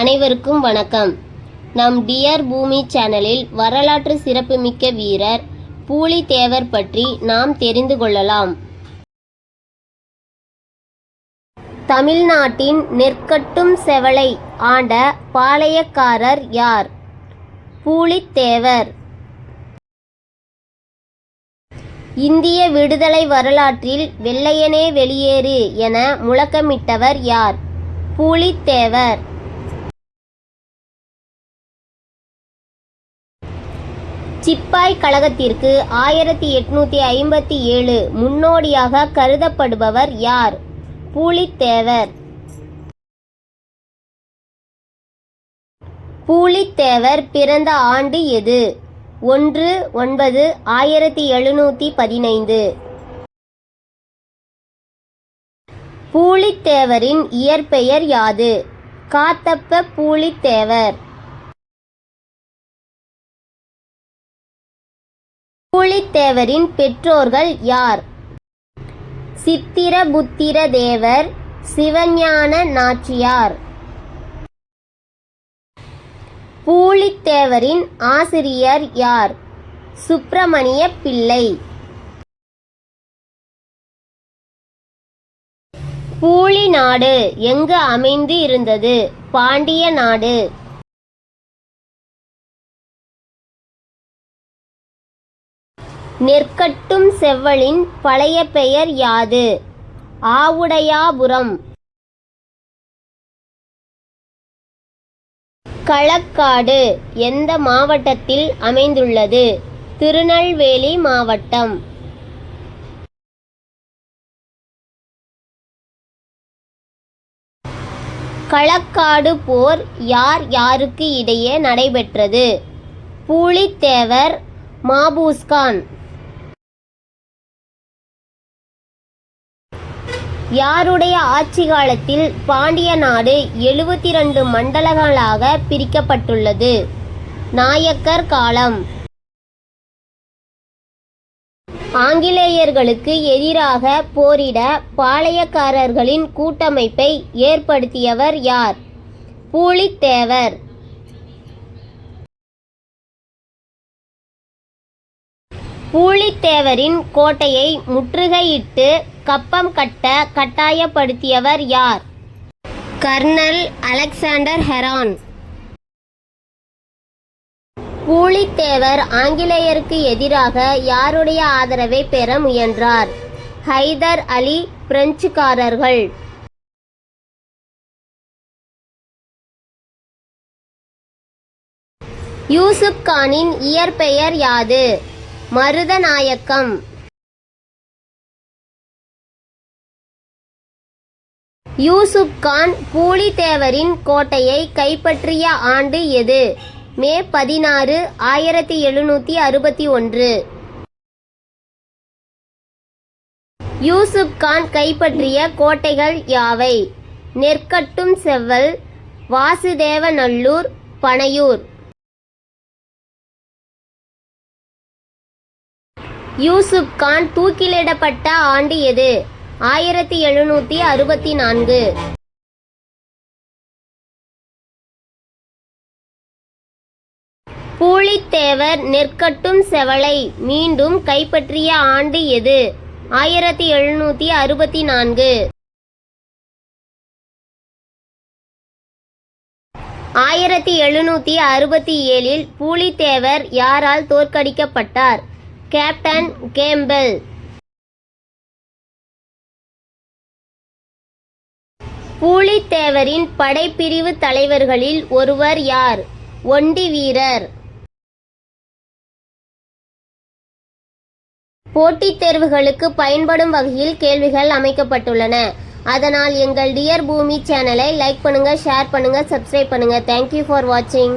அனைவருக்கும் வணக்கம். நம் டியர் பூமி சேனலில் வரலாற்று சிறப்புமிக்க வீரர் பூலித்தேவர் பற்றி நாம் தெரிந்து கொள்ளலாம். தமிழ்நாட்டின் நெற்கட்டும் செவலை ஆண்ட பாளையக்காரர் யார்? பூலித்தேவர். இந்திய விடுதலை வரலாற்றில் வெள்ளையனே வெளியேறு என முழக்கமிட்டவர் யார்? பூலித்தேவர். சிப்பாய் கழகத்திற்கு ஆயிரத்தி எட்நூத்தி ஐம்பத்தி ஏழு முன்னோடியாக கருதப்படுபவர் யார்? பூலித்தேவர். பூலித்தேவர் பிறந்த ஆண்டு எது? ஒன்று ஒன்பது ஆயிரத்தி எழுநூத்தி பதினைந்து. பூலித்தேவரின் இயற்பெயர் யாது? காத்தப்ப பூலித்தேவர். பூலித்தேவரின் பெற்றோர்கள் யார்? சித்திரபுத்திர தேவர் சிவஞான நாச்சியார். பூலித்தேவரின் ஆசிரியர் யார்? சுப்பிரமணிய பிள்ளை. பூலி நாடு எங்கு அமைந்து இருந்தது? பாண்டிய நாடு. நெற்கட்டும் செவ்வலின் பழைய பெயர் யாது? ஆவுடையாபுரம். களக்காடு எந்த மாவட்டத்தில் அமைந்துள்ளது? திருநெல்வேலி மாவட்டம். களக்காடு போர் யார் யாருக்கு இடையே நடைபெற்றது? பூலித்தேவர் மாபூஸ்கான் யாருடைய ஆட்சி காலத்தில் பாண்டிய நாடு எழுபத்தி ரெண்டு மண்டலங்களாக பிரிக்கப்பட்டுள்ளது. நாயக்கர் காலம். ஆங்கிலேயர்களுக்கு எதிராக போரிட பாளையக்காரர்களின் கூட்டமைப்பை ஏற்படுத்தியவர் யார்? பூலித்தேவர். பூலித்தேவரின் கோட்டையை முற்றுகையிட்டு கப்பம் கட்ட கட்டாயப்படுத்தியவர் யார்? Colonel Alexander Heron. பூலித்தேவர் ஆங்கிலேயருக்கு எதிராக யாருடைய ஆதரவை பெற முயன்றார்? ஹைதர் அலி பிரெஞ்சுக்காரர்கள். யூசுப் கானின் இயற்பெயர் யாது? மருதநாயக்கம். யூசுப் கான் பூலித்தேவரின் கோட்டையை கைப்பற்றிய ஆண்டு எது? மே பதினாறு ஆயிரத்தி எழுநூற்றி அறுபத்தி ஒன்று. யூசுப் கான் கைப்பற்றிய கோட்டைகள் யாவை? நெற்கட்டும் செவ்வல் வாசுதேவநல்லூர் பனையூர். யூசுப் கான் தூக்கிலிடப்பட்ட ஆண்டு எது? ஆயிரத்தி எழுநூத்தி அறுபத்தி நான்கு. பூலித்தேவர் நெற்கட்டும் செவலை மீண்டும் கைப்பற்றிய ஆண்டு எது? ஆயிரத்தி எழுநூத்தி அறுபத்தி நான்கு. ஆயிரத்தி எழுநூத்தி அறுபத்தி ஏழில் பூலித்தேவர் யாரால் தோற்கடிக்கப்பட்டார்? Captain Campbell. முல்லைத்தேவரின் படைப்பிரிவு தலைவர்களில் ஒருவர் யார்? ஒண்டி வீரர். போட்டித் தேர்வுகளுக்கு பயன்படும் வகையில் கேள்விகள் அமைக்கப்பட்டுள்ளன. அதனால் எங்கள் டியர் பூமி சேனலை லைக் பண்ணுங்க ஷேர் பண்ணுங்க சப்ஸ்கிரைப் பண்ணுங்க. தேங்க்யூ ஃபார் வாட்சிங்